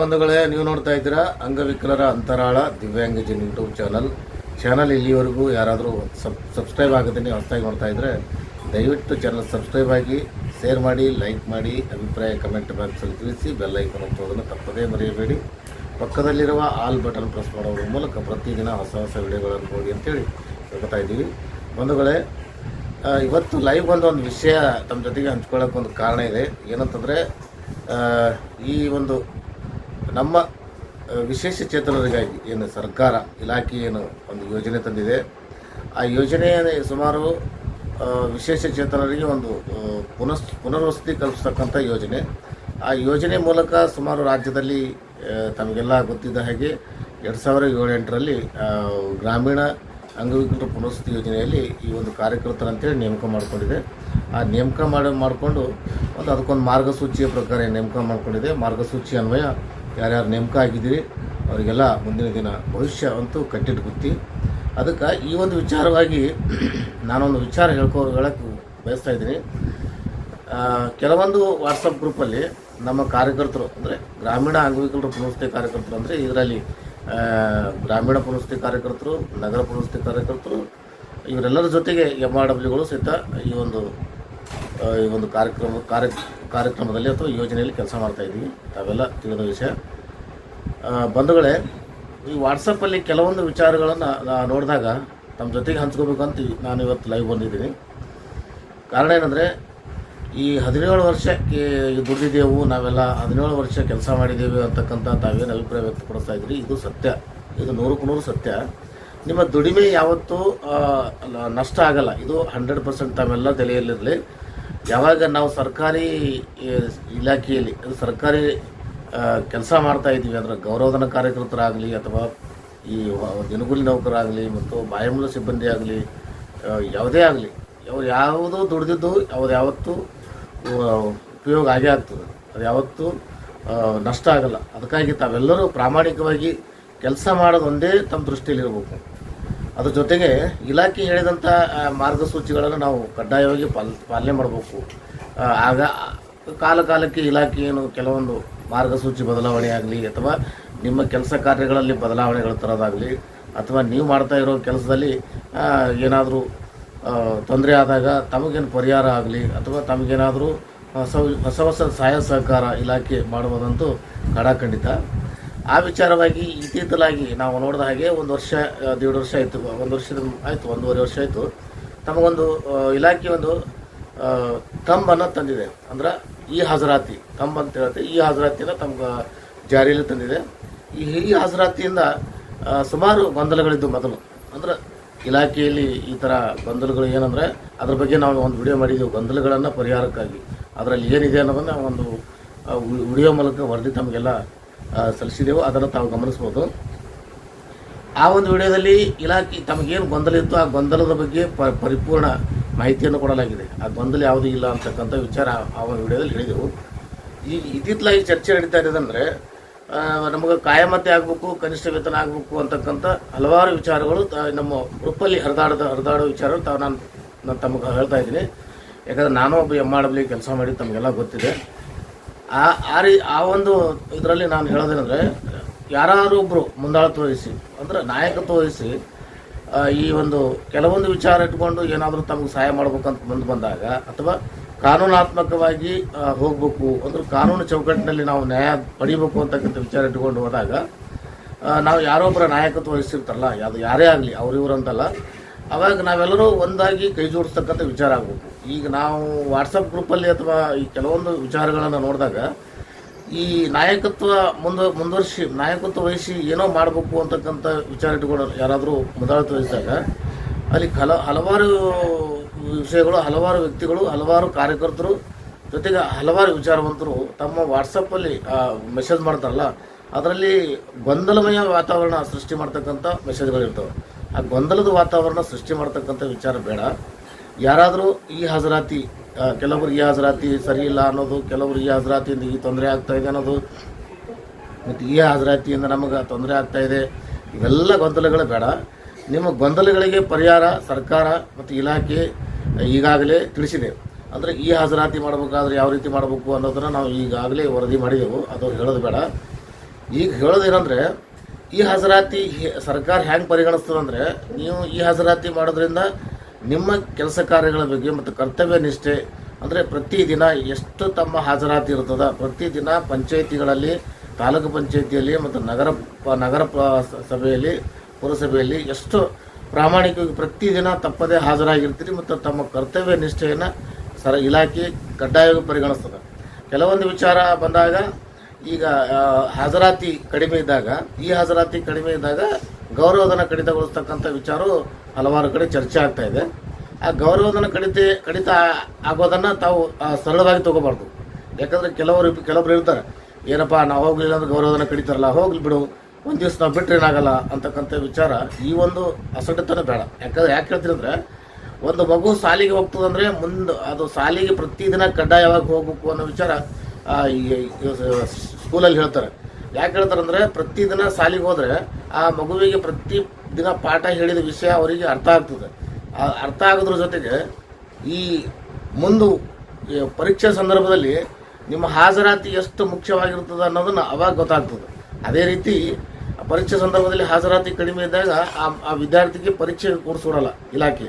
ಬಂಧುಗಳೇ, ನೀವು ನೋಡ್ತಾ ಇದ್ದೀರಾ ಅಂಗವಿಕಲರ ಅಂತರಾಳ ದಿವ್ಯಾಂಗಜನ್ ಯೂಟ್ಯೂಬ್ ಚಾನಲ್ ಚಾನಲ್ ಇಲ್ಲಿವರೆಗೂ ಯಾರಾದರೂ ಸಬ್ ಸಬ್ಸ್ಕ್ರೈಬ್ ಆಗುತ್ತೆ ನೀವು ಹೊಸದಾಗಿ ನೋಡ್ತಾ ಇದ್ದರೆ ದಯವಿಟ್ಟು ಚಾನಲ್ ಸಬ್ಸ್ಕ್ರೈಬ್ ಆಗಿ ಶೇರ್ ಮಾಡಿ ಲೈಕ್ ಮಾಡಿ, ಅಭಿಪ್ರಾಯ ಕಮೆಂಟ್ ಬಾಕ್ಸಲ್ಲಿ ತಿಳಿಸಿ ಬೆಲ್ ಐಕನ್ ಒತ್ತೋದನ್ನು ತಪ್ಪದೇ ಮರೆಯಬೇಡಿ. ಪಕ್ಕದಲ್ಲಿರುವ ಆಲ್ ಬಟನ್ ಪ್ರೆಸ್ ಮಾಡೋದ್ರ ಮೂಲಕ ಪ್ರತಿದಿನ ಹೊಸ ಹೊಸ ವಿಡಿಯೋಗಳನ್ನು ನೋಡಿ ಅಂತೇಳಿ ಹೇಳ್ತಾ ಇದ್ದೀವಿ. ಬಂಧುಗಳೇ ಇವತ್ತು ಲೈವ್ ಬಂದು ಒಂದು ವಿಷಯ ತಮ್ಮ ಜೊತೆಗೆ ಹಂಚ್ಕೊಳ್ಳೋಕೆ ಒಂದು ಕಾರಣ ಇದೆ. ಏನಂತಂದರೆ ಈ ಒಂದು ನಮ್ಮ ವಿಶೇಷ ಚೇತನರಿಗಾಗಿ ಏನು ಸರ್ಕಾರ ಇಲಾಖೆ ಏನು ಒಂದು ಯೋಜನೆ ತಂದಿದೆ, ಆ ಯೋಜನೆ ಸುಮಾರು ವಿಶೇಷ ಚೇತನರಿಗೆ ಒಂದು ಪುನಸ್, ಪುನರ್ವಸತಿ ಕಲ್ಪಿಸ್ತಕ್ಕಂಥ ಯೋಜನೆ. ಆ ಯೋಜನೆ ಮೂಲಕ ಸುಮಾರು ರಾಜ್ಯದಲ್ಲಿ ತಮಗೆಲ್ಲ ಗೊತ್ತಿದ್ದ ಹಾಗೆ ಎರಡು ಸಾವಿರ ಏಳೆಂಟರಲ್ಲಿ ಗ್ರಾಮೀಣ ಅಂಗವಿಕಲರ ಪುನರ್ವಸತಿ ಯೋಜನೆಯಲ್ಲಿ ಈ ಒಂದು ಕಾರ್ಯಕರ್ತರಂತೇಳಿ ನೇಮಕ ಮಾಡಿಕೊಂಡಿದೆ. ಆ ನೇಮಕ ಮಾಡಿ, ಮಾಡಿಕೊಂಡು ಒಂದು ಅದಕ್ಕೊಂದು ಮಾರ್ಗಸೂಚಿಯ ಪ್ರಕಾರ ನೇಮಕ ಮಾಡಿಕೊಂಡಿದೆ. ಮಾರ್ಗಸೂಚಿ ಅನ್ವಯ ಯಾರ್ಯಾರು ನೇಮಕ ಆಗಿದ್ದೀರಿ ಅವರಿಗೆಲ್ಲ ಮುಂದಿನ ದಿನ ಭವಿಷ್ಯ ಅಂತೂ ಕಟ್ಟಿಟ್ಟು ಅದಕ್ಕೆ ಈ ಒಂದು ವಿಚಾರವಾಗಿ ನಾನೊಂದು ವಿಚಾರ ಹೇಳ್ಕೋ ಹೇಳಕ್ಕೆ ಬಯಸ್ತಾ ಇದ್ದೀನಿ. ಕೆಲವೊಂದು ವಾಟ್ಸಪ್ ಗ್ರೂಪಲ್ಲಿ ನಮ್ಮ ಕಾರ್ಯಕರ್ತರು, ಅಂದರೆ ಗ್ರಾಮೀಣ ಅಂಗವಿಕಲರ ಪುನರ್ವಸತಿ ಕಾರ್ಯಕರ್ತರು, ಅಂದರೆ ಇದರಲ್ಲಿ ಗ್ರಾಮೀಣ ಪುನರ್ವಸತಿ ಕಾರ್ಯಕರ್ತರು, ನಗರ ಪುನರ್ವಸತಿ ಕಾರ್ಯಕರ್ತರು, ಇವರೆಲ್ಲರ ಜೊತೆಗೆ ಎಂ ಆರ್ ಡಬ್ಲ್ಯೂಗಳು ಸಹಿತ ಈ ಒಂದು ಈ ಒಂದು ಕಾರ್ಯಕ್ರಮ, ಕಾರ್ಯ, ಕಾರ್ಯಕ್ರಮದಲ್ಲಿ ಅಥವಾ ಯೋಜನೆಯಲ್ಲಿ ಕೆಲಸ ಮಾಡ್ತಾ ಇದ್ದೀವಿ. ತಾವೆಲ್ಲ ತಿಳಿದ ವಿಷಯ. ಬಂಧುಗಳೇ, ಈ ವಾಟ್ಸಪ್ಪಲ್ಲಿ ಕೆಲವೊಂದು ವಿಚಾರಗಳನ್ನು ನೋಡಿದಾಗ ತಮ್ಮ ಜೊತೆಗೆ ಹಂಚ್ಕೋಬೇಕಂತ ನಾನು ಇವತ್ತು ಲೈವ್ ಬಂದಿದ್ದೀನಿ. ಕಾರಣ ಏನಂದರೆ, ಈ ಹದಿನೇಳು ವರ್ಷಕ್ಕೆ ದುಡಿದಿದ್ದೆವು, ನಾವೆಲ್ಲ ಹದಿನೇಳು ವರ್ಷ ಕೆಲಸ ಮಾಡಿದ್ದೇವೆ ಅಂತಕ್ಕಂಥ ತಾವೇನು ಅಭಿಪ್ರಾಯ ವ್ಯಕ್ತಪಡಿಸ್ತಾ ಇದ್ರಿ ಇದು ಸತ್ಯ. ಇದು ನೂರಕ್ಕೆ ನೂರು ಸತ್ಯ. ನಿಮ್ಮ ದುಡಿಮೆ ಯಾವತ್ತೂ ನಷ್ಟ ಆಗಲ್ಲ. ಇದು ಹಂಡ್ರೆಡ್ ಪರ್ಸೆಂಟ್ ತಾವೆಲ್ಲ ತಲೆಯಲ್ಲಿರಲಿ. ಯಾವಾಗ ನಾವು ಸರ್ಕಾರಿ ಇಲಾಖೆಯಲ್ಲಿ ಸರ್ಕಾರಿ ಕೆಲಸ ಮಾಡ್ತಾ ಇದ್ದೀವಿ. ಅಂದರೆ ಗೌರವಧನ ಕಾರ್ಯಕರ್ತರಾಗಲಿ ಅಥವಾ ಈ ದಿನಗುಲಿ ನೌಕರಾಗಲಿ ಮತ್ತು ಬಾಯಮೂಲ ಸಿಬ್ಬಂದಿ ಆಗಲಿ ಯಾವುದೇ ಆಗಲಿ, ಅವ್ರು ಯಾವುದೋ ದುಡಿದಿದ್ದು ಅವ್ರು ಯಾವತ್ತೂ ಉಪಯೋಗ ಆಗೇ ಆಗ್ತದೆ. ಅದು ಯಾವತ್ತೂ ನಷ್ಟ ಆಗಲ್ಲ. ಅದಕ್ಕಾಗಿ ತಾವೆಲ್ಲರೂ ಪ್ರಾಮಾಣಿಕವಾಗಿ ಕೆಲಸ ಮಾಡೋದು ಒಂದೇ ತಮ್ಮ ದೃಷ್ಟಿಯಲ್ಲಿರಬೇಕು. ಅದ್ರ ಜೊತೆಗೆ ಇಲಾಖೆ ಹೇಳಿದಂಥ ಮಾರ್ಗಸೂಚಿಗಳನ್ನು ನಾವು ಕಡ್ಡಾಯವಾಗಿ ಪಾಲ್, ಪಾಲನೆ ಮಾಡಬೇಕು. ಆಗ ಕಾಲ ಕಾಲಕ್ಕೆ ಇಲಾಖೆ ಏನು ಕೆಲವೊಂದು ಮಾರ್ಗಸೂಚಿ ಬದಲಾವಣೆ ಆಗಲಿ ಅಥವಾ ನಿಮ್ಮ ಕೆಲಸ ಕಾರ್ಯಗಳಲ್ಲಿ ಬದಲಾವಣೆಗಳು ತರೋದಾಗಲಿ ಅಥವಾ ನೀವು ಮಾಡ್ತಾ ಇರೋ ಕೆಲಸದಲ್ಲಿ ಏನಾದರೂ ತೊಂದರೆ ಆದಾಗ ತಮಗೇನು ಪರಿಹಾರ ಆಗಲಿ ಅಥವಾ ತಮಗೇನಾದರೂ ಹೊಸ ಹೊಸ ಹೊಸ ಸಹಾಯ ಸಹಕಾರ ಇಲಾಖೆ ಮಾಡುವುದಂತೂ ಖಡಾಖಂಡಿತ. ಆ ವಿಚಾರವಾಗಿ ಇತ್ತೀತಲಾಗಿ ನಾವು ನೋಡಿದ ಹಾಗೆ ಒಂದು ವರ್ಷ ದೇಡ್ ವರ್ಷ ಆಯಿತು, ಒಂದು ವರ್ಷದ ಆಯಿತು, ಒಂದೂವರೆ ವರ್ಷ ಆಯಿತು. ತಮಗೊಂದು ಇಲಾಖೆ ಒಂದು ತಂಬನ್ನು ತಂದಿದೆ. ಅಂದ್ರೆ ಈ ಹಾಜರಾತಿ ತಂಬ್ ಅಂತ ಹೇಳುತ್ತೆ. ಈ ಹಾಜರಾತಿನ ತಮ್ಗೆ ಜಾರಿಯಲ್ಲಿ ತಂದಿದೆ. ಈ ಈ ಹಾಜರಾತಿಯಿಂದ ಸುಮಾರು ಗೊಂದಲಗಳಿದ್ದು ಮೊದಲು. ಅಂದ್ರೆ ಇಲಾಖೆಯಲ್ಲಿ ಈ ಥರ ಗೊಂದಲಗಳು ಏನಂದರೆ, ಅದ್ರ ಬಗ್ಗೆ ನಾವು ಒಂದು ವಿಡಿಯೋ ಮಾಡಿದ್ದೀವಿ ಗೊಂದಲಗಳನ್ನು ಪರಿಹಾರಕ್ಕಾಗಿ. ಅದರಲ್ಲಿ ಏನಿದೆ ಅನ್ನೋದನ್ನು ಒಂದು ವಿಡಿಯೋ ಮೂಲಕ ವರದಿ ತಮಗೆಲ್ಲ ಸಲ್ಲಿಸಿದೆವು ಅದನ್ನು ತಾವು ಗಮನಿಸ್ಬೋದು ಆ ಒಂದು ವಿಡಿಯೋದಲ್ಲಿ ಇಲಾಖೆ ತಮಗೇನು ಗೊಂದಲ ಇತ್ತು ಆ ಗೊಂದಲದ ಬಗ್ಗೆ ಪರಿಪೂರ್ಣ ಮಾಹಿತಿಯನ್ನು ಕೊಡಲಾಗಿದೆ. ಆ ಗೊಂದಲ ಯಾವುದೂ ಇಲ್ಲ ಅಂತಕ್ಕಂಥ ವಿಚಾರ ಆ ಒಂದು ವಿಡಿಯೋದಲ್ಲಿ ಹೇಳಿದೆವು. ಈಗ ಇತ್ತಿತ್ತಲಾಗಿ ಚರ್ಚೆ ನಡೀತಾ ಇರೋದಂದರೆ ನಮಗೆ ಕಾಯಮತೆ ಆಗಬೇಕು, ಕನಿಷ್ಠ ವೇತನ ಆಗಬೇಕು ಅಂತಕ್ಕಂಥ ಹಲವಾರು ವಿಚಾರಗಳು ನಮ್ಮ ಗ್ರೂಪಲ್ಲಿ ಹರಿದಾಡದ ಹರಿದಾಡೋ ವಿಚಾರಗಳು ತಾವು ನಾನು ನಾನು ತಮಗೆ ಹೇಳ್ತಾ ಇದ್ದೀನಿ. ಯಾಕಂದರೆ ನಾನು ಒಬ್ಬ ಎಂ ಆರ್ ಡಬ್ಲ್ಯೂ ಕೆಲಸ ಮಾಡಿ ತಮಗೆಲ್ಲ ಗೊತ್ತಿದೆ. ಆ ಆ ರೀ, ಆ ಒಂದು ಇದರಲ್ಲಿ ನಾನು ಹೇಳೋದೇನೆಂದರೆ ಯಾರು ಒಬ್ಬರು ಮುಂದಾಳತ್ವ ವಹಿಸಿ, ಅಂದರೆ ನಾಯಕತ್ವ ವಹಿಸಿ ಈ ಒಂದು ಕೆಲವೊಂದು ವಿಚಾರ ಇಟ್ಕೊಂಡು ಏನಾದರೂ ತಮಗೆ ಸಹಾಯ ಮಾಡ್ಬೇಕಂತ ಮುಂದೆ ಬಂದಾಗ, ಅಥವಾ ಕಾನೂನಾತ್ಮಕವಾಗಿ ಹೋಗಬೇಕು, ಅಂದ್ರೆ ಕಾನೂನು ಚೌಕಟ್ಟಿನಲ್ಲಿ ನಾವು ನ್ಯಾಯ ಪಡಿಬೇಕು ಅಂತಕ್ಕಂಥ ವಿಚಾರ ಇಟ್ಕೊಂಡು ಹೋದಾಗ ನಾವು ಯಾರೊಬ್ಬರ ನಾಯಕತ್ವ ವಹಿಸಿರ್ತಾರಲ್ಲ ಅದು ಯಾರೇ ಆಗಲಿ, ಅವ್ರು, ಇವ್ರು ಅಂತಲ್ಲ ಅವಾಗ ನಾವೆಲ್ಲರೂ ಒಂದಾಗಿ ಕೈ ಜೋಡಿಸ್ತಕ್ಕಂಥ ವಿಚಾರ ಆಗಬೇಕು. ಈಗ ನಾವು ವಾಟ್ಸಪ್ ಗ್ರೂಪಲ್ಲಿ ಅಥವಾ ಈ ಕೆಲವೊಂದು ವಿಚಾರಗಳನ್ನು ನೋಡಿದಾಗ ಈ ನಾಯಕತ್ವ ಮುಂದ, ಮುಂದುವರಿಸಿ, ನಾಯಕತ್ವ ವಹಿಸಿ ಏನೋ ಮಾಡಬೇಕು ಅಂತಕ್ಕಂಥ ವಿಚಾರ ಇಟ್ಕೊಂಡು ಯಾರಾದರೂ ಮುಂದಾಳತ್ವ ವಹಿಸಿದಾಗ ಅಲ್ಲಿ ಹಲ, ಹಲವಾರು ವಿಷಯಗಳು, ಹಲವಾರು ವ್ಯಕ್ತಿಗಳು, ಹಲವಾರು ಕಾರ್ಯಕರ್ತರು ಜೊತೆಗೆ ಹಲವಾರು ವಿಚಾರವಂತರು ತಮ್ಮ ವಾಟ್ಸಪ್ಪಲ್ಲಿ ಮೆಸೇಜ್ ಮಾಡ್ತಾರಲ್ಲ, ಅದರಲ್ಲಿ ಗೊಂದಲಮಯ ವಾತಾವರಣ ಸೃಷ್ಟಿ ಮಾಡ್ತಕ್ಕಂಥ ಮೆಸೇಜ್ಗಳಿರ್ತವೆ ಆ ಗೊಂದಲದ ವಾತಾವರಣ ಸೃಷ್ಟಿ ಮಾಡ್ತಕ್ಕಂಥ ವಿಚಾರ ಬೇಡ. ಯಾರಾದರೂ ಈ ಹಾಜರಾತಿ ಕೆಲವರು ಈ ಹಾಜರಾತಿ ಸರಿ ಇಲ್ಲ ಅನ್ನೋದು, ಕೆಲವರು ಈ ಹಾಜರಾತಿಯಿಂದ ಈ ತೊಂದರೆ ಇದೆ ಅನ್ನೋದು, ಮತ್ತು ಈ ಹಾಜರಾತಿಯಿಂದ ನಮಗೆ ತೊಂದರೆ ಇದೆ, ಇವೆಲ್ಲ ಗೊಂದಲಗಳು ಬೇಡ. ನಿಮ್ಮ ಗೊಂದಲಗಳಿಗೆ ಪರಿಹಾರ ಸರ್ಕಾರ ಮತ್ತು ಇಲಾಖೆ ಈಗಾಗಲೇ ತಿಳಿಸಿದೆ. ಅಂದರೆ ಈ ಹಾಜರಾತಿ ಮಾಡಬೇಕಾದ್ರೆ ಯಾವ ರೀತಿ ಮಾಡಬೇಕು ಅನ್ನೋದನ್ನು ನಾವು ಈಗಾಗಲೇ ವರದಿ ಮಾಡಿದೆವು. ಅದು ಹೇಳೋದು ಬೇಡ. ಈಗ ಹೇಳೋದೇನಂದ್ರೆ ಈ ಹಾಜರಾತಿ ಸರ್ಕಾರ ಹೆಂಗೆ ಪರಿಗಣಿಸ್ತದಂದ್ರೆ ನೀವು ಈ ಹಾಜರಾತಿ ಮಾಡೋದ್ರಿಂದ ನಿಮ್ಮ ಕೆಲಸ ಕಾರ್ಯಗಳ ಬಗ್ಗೆ ಮತ್ತು ಕರ್ತವ್ಯ ನಿಷ್ಠೆ ಅಂದರೆ ಪ್ರತಿದಿನ ಎಷ್ಟು ತಮ್ಮ ಹಾಜರಾತಿ ಇರ್ತದ ಪ್ರತಿದಿನ ಪಂಚಾಯಿತಿಗಳಲ್ಲಿ, ತಾಲೂಕು ಪಂಚಾಯಿತಿಯಲ್ಲಿ ಮತ್ತು ನಗರ ನಗರ ಸಭೆಯಲ್ಲಿ, ಪುರಸಭೆಯಲ್ಲಿ ಎಷ್ಟು ಪ್ರಾಮಾಣಿಕವಾಗಿ ಪ್ರತಿದಿನ ತಪ್ಪದೇ ಹಾಜರಾಗಿರ್ತೀರಿ ಮತ್ತು ತಮ್ಮ ಕರ್ತವ್ಯ ನಿಷ್ಠೆಯನ್ನು ಸರ, ಇಲಾಖೆ ಕಡ್ಡಾಯವಾಗಿ ಪರಿಗಣಿಸ್ತದೆ. ಕೆಲವೊಂದು ವಿಚಾರ ಬಂದಾಗ ಈಗ ಹಾಜರಾತಿ ಕಡಿಮೆ ಇದ್ದಾಗ, ಈ ಹಾಜರಾತಿ ಕಡಿಮೆ ಇದ್ದಾಗ ಗೌರವಧನ ಕಡಿತಗೊಳಿಸ್ತಕ್ಕಂಥ ವಿಚಾರವು ಹಲವಾರು ಕಡೆ ಚರ್ಚೆ ಆಗ್ತಾ ಇದೆ. ಆ ಗೌರವಧನ ಕಡಿತ ಕಡಿತ ಆಗೋದನ್ನು ತಾವು ಸರಳವಾಗಿ ತಗೋಬಾರ್ದು. ಯಾಕಂದರೆ ಕೆಲವರು ಕೆಲವರು ಇರ್ತಾರೆ ಏನಪ್ಪ, ನಾವು ಹೋಗ್ಲಿಲ್ಲ ಅಂದ್ರೆ ಗೌರವಧನ ಕಡಿತಾರಲ್ಲ, ಹೋಗ್ಲಿ ಬಿಡು, ಒಂದು ದಿವಸ ನಾವು ಬಿಟ್ಟರೆ ಏನಾಗಲ್ಲ ಅಂತಕ್ಕಂಥ ವಿಚಾರ ಈ ಒಂದು ಅಸಡ್ಡತನ ಬೇಡ. ಯಾಕಂದ್ರೆ ಯಾಕೆ ಹೇಳ್ತೀನಿ ಒಂದು ಮಗು ಸಾಲಿಗೆ ಹೋಗ್ತದಂದ್ರೆ ಮುಂದೆ, ಅದು ಸಾಲಿಗೆ ಪ್ರತಿದಿನ ಕಡ್ಡಾಯವಾಗಿ ಹೋಗ್ಬೇಕು ಅನ್ನೋ ವಿಚಾರ ಸ್ಕೂಲಲ್ಲಿ ಹೇಳ್ತಾರೆ. ಯಾಕೆ ಹೇಳ್ತಾರೆ ಅಂದರೆ ಪ್ರತಿದಿನ ಶಾಲೆಗೆ ಹೋದರೆ ಆ ಮಗುವಿಗೆ ಪ್ರತಿ ದಿನ ಪಾಠ ಹೇಳಿದ ವಿಷಯ ಅವರಿಗೆ ಅರ್ಥ ಆಗ್ತದೆ. ಆ ಅರ್ಥ ಆಗೋದ್ರ ಜೊತೆಗೆ ಈ ಮುಂದೆ ಪರೀಕ್ಷೆ ಸಂದರ್ಭದಲ್ಲಿ ನಿಮ್ಮ ಹಾಜರಾತಿ ಎಷ್ಟು ಮುಖ್ಯವಾಗಿರ್ತದೆ ಅನ್ನೋದನ್ನು ಅವಾಗ ಗೊತ್ತಾಗ್ತದೆ. ಅದೇ ರೀತಿ ಪರೀಕ್ಷೆ ಸಂದರ್ಭದಲ್ಲಿ ಹಾಜರಾತಿ ಕಡಿಮೆ ಇದ್ದಾಗ ಆ ಆ ವಿದ್ಯಾರ್ಥಿಗೆ ಪರೀಕ್ಷೆ ಕೂಡಿಸ್ಕೊಡಲ್ಲ ಇಲಾಖೆ.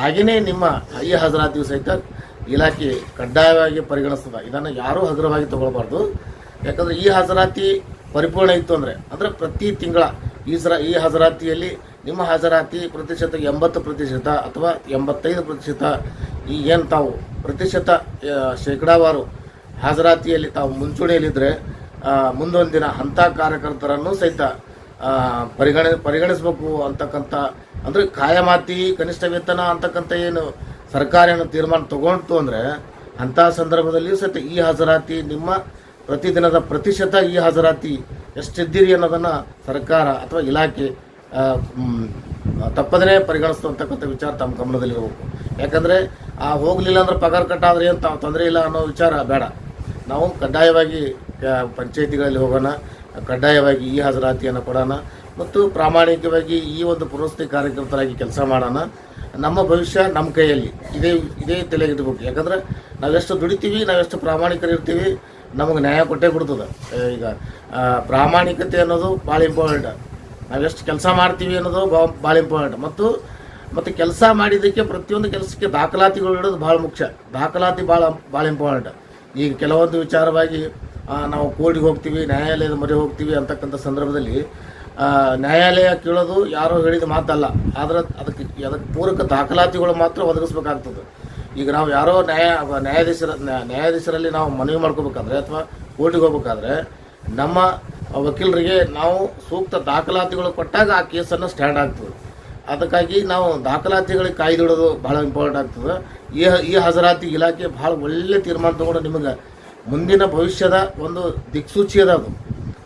ಹಾಗೆಯೇ ನಿಮ್ಮ ಈ ಹಾಜರಾತಿಯು ಸಹಿತ ಇಲಾಖೆ ಕಡ್ಡಾಯವಾಗಿ ಪರಿಗಣಿಸ್ತದೆ. ಇದನ್ನು ಯಾರೂ ಹಗುರವಾಗಿ ತಗೊಳ್ಬಾರ್ದು. ಯಾಕಂದರೆ ಈ ಹಾಜರಾತಿ ಪರಿಪೂರ್ಣ ಇತ್ತು ಅಂದರೆ ಅಂದರೆ ಪ್ರತಿ ತಿಂಗಳ ಈ ಸರ, ಈ ಹಾಜರಾತಿಯಲ್ಲಿ ನಿಮ್ಮ ಹಾಜರಾತಿ ಪ್ರತಿಶತ ಎಂಬತ್ತು ಪ್ರತಿಶತ ಅಥವಾ ಎಂಬತ್ತೈದು ಪ್ರತಿಶತ ಈ ಏನು ತಾವು ಪ್ರತಿಶತ ಶೇಕಡಾವಾರು ಹಾಜರಾತಿಯಲ್ಲಿ ತಾವು ಮುಂಚೂಣಿಯಲ್ಲಿದ್ದರೆ ಮುಂದೊಂದು ದಿನ ಅಂಥ ಕಾರ್ಯಕರ್ತರನ್ನು ಸಹಿತ ಪರಿಗಣ, ಪರಿಗಣಿಸಬೇಕು ಅಂತಕ್ಕಂಥ, ಅಂದರೆ ಕಾಯಮಾತಿ ಕನಿಷ್ಠ ವೇತನ ಅಂತಕ್ಕಂಥ ಏನು ಸರ್ಕಾರ ಏನು ತೀರ್ಮಾನ ತಗೊಂಡ್ತು ಅಂದರೆ ಅಂಥ ಸಂದರ್ಭದಲ್ಲಿಯೂ ಸಹಿತ ಈ ಹಾಜರಾತಿ ನಿಮ್ಮ ಪ್ರತಿದಿನದ ಪ್ರತಿಶತ ಈ ಹಾಜರಾತಿ ಎಷ್ಟಿದ್ದೀರಿ ಅನ್ನೋದನ್ನು ಸರ್ಕಾರ ಅಥವಾ ಇಲಾಖೆ ತಪ್ಪದನೇ ಪರಿಗಣಿಸ್ತಕ್ಕಂಥ ವಿಚಾರ ತಮ್ಮ ಗಮನದಲ್ಲಿರಬೇಕು ಯಾಕಂದರೆ ಆ ಹೋಗಲಿಲ್ಲ ಅಂದ್ರೆ ಪಗಾರ ಕಟ್ಟಾದ್ರೆ ಏನು ತಾವು ತೊಂದರೆ ಇಲ್ಲ ಅನ್ನೋ ವಿಚಾರ ಬೇಡ. ನಾವು ಕಡ್ಡಾಯವಾಗಿ ಪಂಚಾಯಿತಿಗಳಲ್ಲಿ ಹೋಗೋಣ, ಕಡ್ಡಾಯವಾಗಿ ಈ ಹಾಜರಾತಿಯನ್ನು ಕೊಡೋಣ, ಮತ್ತು ಪ್ರಾಮಾಣಿಕವಾಗಿ ಈ ಒಂದು ಪುರಸ್ತಿ ಕಾರ್ಯಕರ್ತರಾಗಿ ಕೆಲಸ ಮಾಡೋಣ. ನಮ್ಮ ಭವಿಷ್ಯ ನಮ್ಮ ಕೈಯಲ್ಲಿ. ಇದೇ ಇದೇ ತಲೆಗಿಟ್ಬೇಕು ಯಾಕಂದ್ರೆ ನಾವೆಷ್ಟು ದುಡಿತೀವಿ, ನಾವೆಷ್ಟು ಪ್ರಾಮಾಣಿಕರಿರ್ತೀವಿ, ನಮಗೆ ನ್ಯಾಯ ಕೊಟ್ಟೇ ಕೊಡ್ತದೆ. ಈಗ ಪ್ರಾಮಾಣಿಕತೆ ಅನ್ನೋದು ಭಾಳ ಇಂಪಾರ್ಟೆಂಟ್ ನಾವೆಷ್ಟು ಕೆಲಸ ಮಾಡ್ತೀವಿ ಅನ್ನೋದು ಬಾ, ಭಾಳ ಇಂಪಾರ್ಟೆಂಟ್ ಮತ್ತು ಮತ್ತು ಕೆಲಸ ಮಾಡಿದ್ದಕ್ಕೆ ಪ್ರತಿಯೊಂದು ಕೆಲಸಕ್ಕೆ ದಾಖಲಾತಿಗಳು ಇಡೋದು ಭಾಳ ಮುಖ್ಯ. ದಾಖಲಾತಿ ಭಾಳ ಭಾಳ ಇಂಪಾರ್ಟೆಂಟ್ ಈಗ ಕೆಲವೊಂದು ವಿಚಾರವಾಗಿ ನಾವು ಕೋರ್ಟಿಗೆ ಹೋಗ್ತೀವಿ, ನ್ಯಾಯಾಲಯದ ಮೊರೆ ಹೋಗ್ತೀವಿ ಅಂತಕ್ಕಂಥ ಸಂದರ್ಭದಲ್ಲಿ ನ್ಯಾಯಾಲಯ ಕೇಳೋದು ಯಾರೋ ಹೇಳಿದ ಮಾತಲ್ಲ. ಆದ್ರೆ ಅದಕ್ಕೆ ಅದಕ್ಕೆ ಪೂರಕ ದಾಖಲಾತಿಗಳು ಮಾತ್ರ ಒದಗಿಸ್ಬೇಕಾಗ್ತದೆ. ಈಗ ನಾವು ಯಾರೋ ನ್ಯಾಯ, ನ್ಯಾಯಾಧೀಶರ, ನ್ಯಾ- ನ್ಯಾಯಾಧೀಶರಲ್ಲಿ ನಾವು ಮನವಿ ಮಾಡ್ಕೋಬೇಕಾದ್ರೆ ಅಥವಾ ಕೋರ್ಟಿಗೆ ಹೋಗ್ಬೇಕಾದ್ರೆ ನಮ್ಮ ವಕೀಲರಿಗೆ ನಾವು ಸೂಕ್ತ ದಾಖಲಾತಿಗಳು ಕೊಟ್ಟಾಗ ಆ ಕೇಸನ್ನು ಸ್ಟ್ಯಾಂಡ್ ಆಗ್ತದೆ. ಅದಕ್ಕಾಗಿ ನಾವು ದಾಖಲಾತಿಗಳಿಗೆ ಕಾಯ್ದಿಡೋದು ಭಾಳ ಇಂಪಾರ್ಟೆಂಟ್ ಆಗ್ತದೆ. ಈ ಈ ಹಾಜರಾತಿ ಇಲಾಖೆ ಭಾಳ ಒಳ್ಳೆ ತೀರ್ಮಾನ ತೊಗೊಂಡು ನಿಮಗೆ ಮುಂದಿನ ಭವಿಷ್ಯದ ಒಂದು ದಿಕ್ಸೂಚಿ ಅದ ಅದು.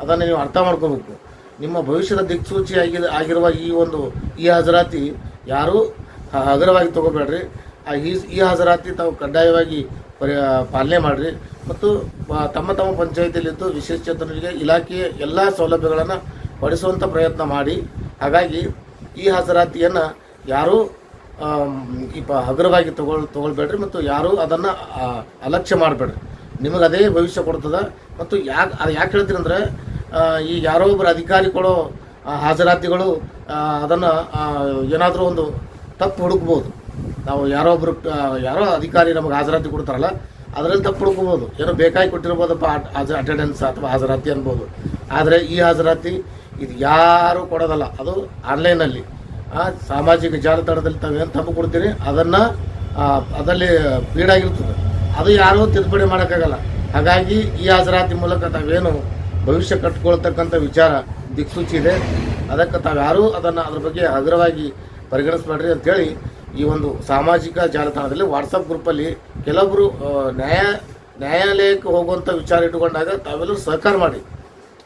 ಅದನ್ನು ನೀವು ಅರ್ಥ ಮಾಡ್ಕೋಬೇಕು. ನಿಮ್ಮ ಭವಿಷ್ಯದ ದಿಕ್ಸೂಚಿ ಆಗಿ ಆಗಿರುವ ಈ ಒಂದು ಈ ಹಾಜರಾತಿ ಯಾರೂ ಹಗುರವಾಗಿ ತೊಗೋಬೇಡ್ರಿ. ಆ ಈ ಈ ಹಾಜರಾತಿ ತಾವು ಕಡ್ಡಾಯವಾಗಿ ಪರಿ ಪಾಲನೆ ಮಾಡಿರಿ. ಮತ್ತು ತಮ್ಮ ತಮ್ಮ ಪಂಚಾಯತಿಯಲ್ಲಿದ್ದು ವಿಶೇಷಚೇತನರಿಗೆ ಇಲಾಖೆಯ ಎಲ್ಲ ಸೌಲಭ್ಯಗಳನ್ನು ಪಡಿಸುವಂಥ ಪ್ರಯತ್ನ ಮಾಡಿ. ಹಾಗಾಗಿ ಈ ಹಾಜರಾತಿಯನ್ನು ಯಾರೂ ಈ ಪ ಹಗುರವಾಗಿ ತಗೊಳ್, ತೊಗೊಳ್ಬೇಡ್ರಿ ಮತ್ತು ಯಾರೂ ಅದನ್ನು ಅಲಕ್ಷ್ಯ ಮಾಡಬೇಡ್ರಿ. ನಿಮಗೆ ಅದೇ ಭವಿಷ್ಯ ಕೊಡ್ತದೆ. ಮತ್ತು ಯಾಕೆ ಅದು ಯಾಕೆ ಹೇಳ್ತೀನಿ ಈ ಯಾರೋ ಒಬ್ಬರು ಅಧಿಕಾರಿ ಕೊಡೋ ಹಾಜರಾತಿಗಳು ಅದನ್ನು ಏನಾದರೂ ಒಂದು ತಪ್ಪು ಹುಡುಕ್ಬೋದು. ನಾವು ಯಾರೋ ಒಬ್ಬರು ಯಾರೋ ಅಧಿಕಾರಿ ನಮಗೆ ಹಾಜರಾತಿ ಕೊಡ್ತಾರಲ್ಲ, ಅದರಲ್ಲಿ ತಪ್ಪು ಹುಡುಕ್ಬೋದು. ಏನೋ ಬೇಕಾಗಿ ಕೊಟ್ಟಿರ್ಬೋದಪ್ಪ ಅಟೆಂಡೆನ್ಸ್ ಅಥವಾ ಹಾಜರಾತಿ ಅನ್ಬೋದು. ಆದರೆ ಈ ಹಾಜರಾತಿ ಇದು ಯಾರೂ ಕೊಡೋದಲ್ಲ, ಅದು ಆನ್ಲೈನಲ್ಲಿ. ಸಾಮಾಜಿಕ ಜಾಲತಾಣದಲ್ಲಿ ತಾವೇನು ತಪ್ಪು ಕೊಡ್ತೀರಿ, ಅದನ್ನು ಅದರಲ್ಲಿ ಬೀಡಾಗಿರ್ತದೆ. ಅದು ಯಾರೂ ತಿದ್ದುಪಡಿ ಮಾಡೋಕ್ಕಾಗಲ್ಲ. ಹಾಗಾಗಿ ಈ ಹಾಜರಾತಿ ಮೂಲಕ ತಾವೇನು ಭವಿಷ್ಯ ಕಟ್ಕೊಳ್ತಕ್ಕಂಥ ವಿಚಾರ ದಿಕ್ಸೂಚಿ ಇದೆ. ಅದಕ್ಕೆ ತಾವ್ಯಾರೂ ಅದನ್ನು ಅದ್ರ ಬಗ್ಗೆ ಹಗುರವಾಗಿ ಪರಿಗಣಿಸ್ಬೇಡ್ರಿ ಅಂಥೇಳಿ ಈ ಒಂದು ಸಾಮಾಜಿಕ ಜಾಲತಾಣದಲ್ಲಿ ವಾಟ್ಸಪ್ ಗ್ರೂಪಲ್ಲಿ ಕೆಲವೊಬ್ಬರು ನ್ಯಾಯ, ನ್ಯಾಯಾಲಯಕ್ಕೆ ಹೋಗುವಂಥ ವಿಚಾರ ಇಟ್ಟುಕೊಂಡಾಗ ತಾವೆಲ್ಲರೂ ಸಹಕಾರ ಮಾಡಿ.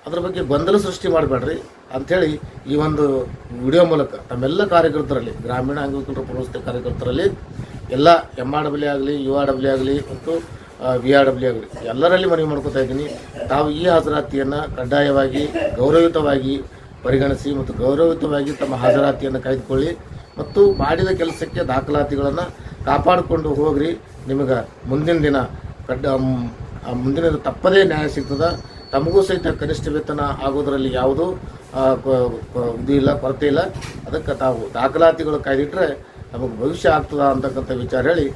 ಅದ್ರ ಬಗ್ಗೆ ಗೊಂದಲ ಸೃಷ್ಟಿ ಮಾಡಬೇಡ್ರಿ ಅಂಥೇಳಿ ಈ ಒಂದು ವಿಡಿಯೋ ಮೂಲಕ ತಮ್ಮೆಲ್ಲ ಕಾರ್ಯಕರ್ತರಲ್ಲಿ ಗ್ರಾಮೀಣ ಅಂಗವಿಕಲರ ಪುರಸ್ತೆ ಕಾರ್ಯಕರ್ತರಲ್ಲಿ, ಎಲ್ಲ ಎಂ ಆರ್ ಡಬ್ಲ್ಯೂ ಆಗಲಿ ಯು ಆರ್ ಡಬ್ಲ್ಯೂ ಆಗಲಿ ಮತ್ತು ವಿ ಆರ್ ಡಬ್ಲ್ಯೂ ಆಗಲಿ ಎಲ್ಲರಲ್ಲಿ ಮನವಿ ಮಾಡ್ಕೊತಾ ಇದ್ದೀನಿ. ತಾವು ಈ ಹಾಜರಾತಿಯನ್ನು ಕಡ್ಡಾಯವಾಗಿ, ಗೌರವಯುತವಾಗಿ ಪರಿಗಣಿಸಿ ಮತ್ತು ಗೌರವಯುತವಾಗಿ ತಮ್ಮ ಹಾಜರಾತಿಯನ್ನು ಕಾಯ್ದುಕೊಳ್ಳಿ ಮತ್ತು ಮಾಡಿದ ಕೆಲಸಕ್ಕೆ ದಾಖಲಾತಿಗಳನ್ನು ಕಾಪಾಡಿಕೊಂಡು ಹೋಗ್ರಿ. ನಿಮಗೆ ಮುಂದಿನ ದಿನ ಕಡ್ಡ ಮುಂದಿನ ತಪ್ಪದೇ ನ್ಯಾಯ ಸಿಗ್ತದೆ. ತಮಗೂ ಸಹಿತ ಕನಿಷ್ಠ ವೇತನ ಆಗೋದರಲ್ಲಿ ಯಾವುದೂ ಇದು ಇಲ್ಲ, ಕೊರತೆ ಇಲ್ಲ. ಅದಕ್ಕೆ ತಾವು ದಾಖಲಾತಿಗಳು ಕಾಯ್ದಿಟ್ರೆ ನಮಗೆ ಭವಿಷ್ಯ ಆಗ್ತದ ಅಂತಕ್ಕಂಥ ವಿಚಾರ ಹೇಳಿ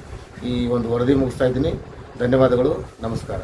ಈ ಒಂದು ವರದಿ ಮುಗಿಸ್ತಾ ಇದ್ದೀನಿ. ಧನ್ಯವಾದಗಳು. ನಮಸ್ಕಾರ.